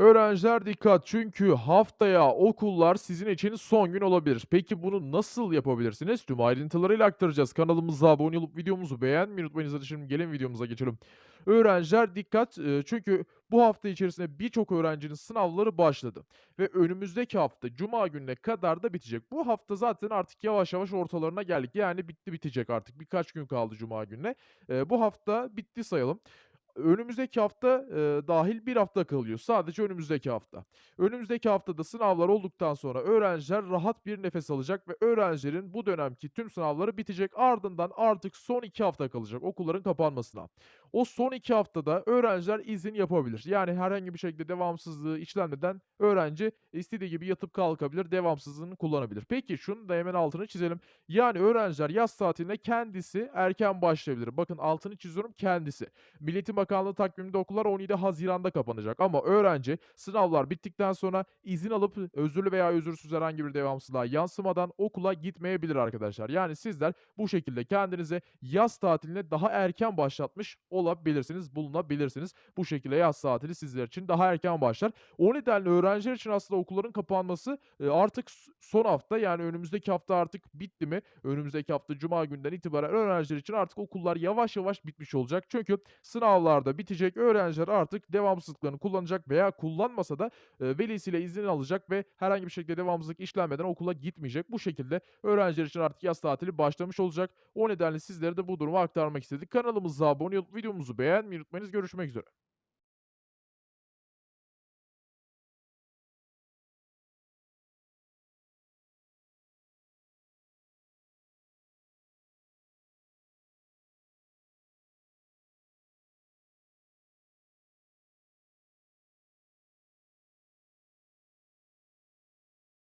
Öğrenciler dikkat çünkü haftaya okullar sizin için son gün olabilir. Peki bunu nasıl yapabilirsiniz? Tüm ayrıntılarıyla aktaracağız. Kanalımıza abone olup videomuzu beğenmeyi unutmayınız. Hadi şimdi gelin videomuza geçelim. Öğrenciler dikkat e, çünkü bu hafta içerisinde birçok öğrencinin sınavları başladı. Ve önümüzdeki hafta Cuma gününe kadar da bitecek. Bu hafta zaten artık yavaş yavaş ortalarına geldik. Yani bitti bitecek artık. Birkaç gün kaldı Cuma gününe. E, bu hafta bitti sayalım. Önümüzdeki hafta, eee, dâhil 1 hafta kalıyor. Sadece önümüzdeki hafta. Önümüzdeki haftada sınavlar olduktan sonra öğrenciler rahat bir nefes alacak ve öğrencilerin bu dönemki tüm sınavları bitecek. Ardından artık son 2 hafta kalacak okulların kapanmasına. O son 2 haftada öğrenciler izin yapabilir. Yani herhangi bir şekilde devamsızlığı işlenmeden öğrenci istediği gibi yatıp kalkabilir, devamsızlığını kullanabilir. Peki şunun da hemen altını çizelim. Yani öğrenciler yaz tatiline kendisi erken başlayabilir. Bakın altını çiziyorum, kendisi. Milli Eğitim Bakanlığı takviminde okullar 17 Haziran'da kapanacak ama öğrenci sınavlar bittikten sonra izin alıp özürlü veya özürsüz herhangi bir devamsızlığa yansımadan okula gitmeyebilir arkadaşlar. Yani sizler bu şekilde kendinize yaz tatiline daha erken başlatmış olabilirsiniz, bulunabilirsiniz. Bu şekilde yaz tatili sizler için daha erken başlar. O nedenle öğrenciler için aslında okulların kapanması e, artık son hafta yani önümüzdeki hafta artık bitti mi? Önümüzdeki hafta Cuma günden itibaren öğrenciler için artık okullar yavaş yavaş bitmiş olacak. Çünkü sınavlarda bitecek. Öğrenciler artık devamsızlıklarını kullanacak veya kullanmasa da e, velisiyle izin alacak ve herhangi bir şekilde devamsızlık işlenmeden okula gitmeyecek. Bu şekilde öğrenciler için artık yaz tatili başlamış olacak. O nedenle sizlere de bu durumu aktarmak istedik. Kanalımıza abone olup videomuzu beğenmeyi unutmayınız. Görüşmek üzere.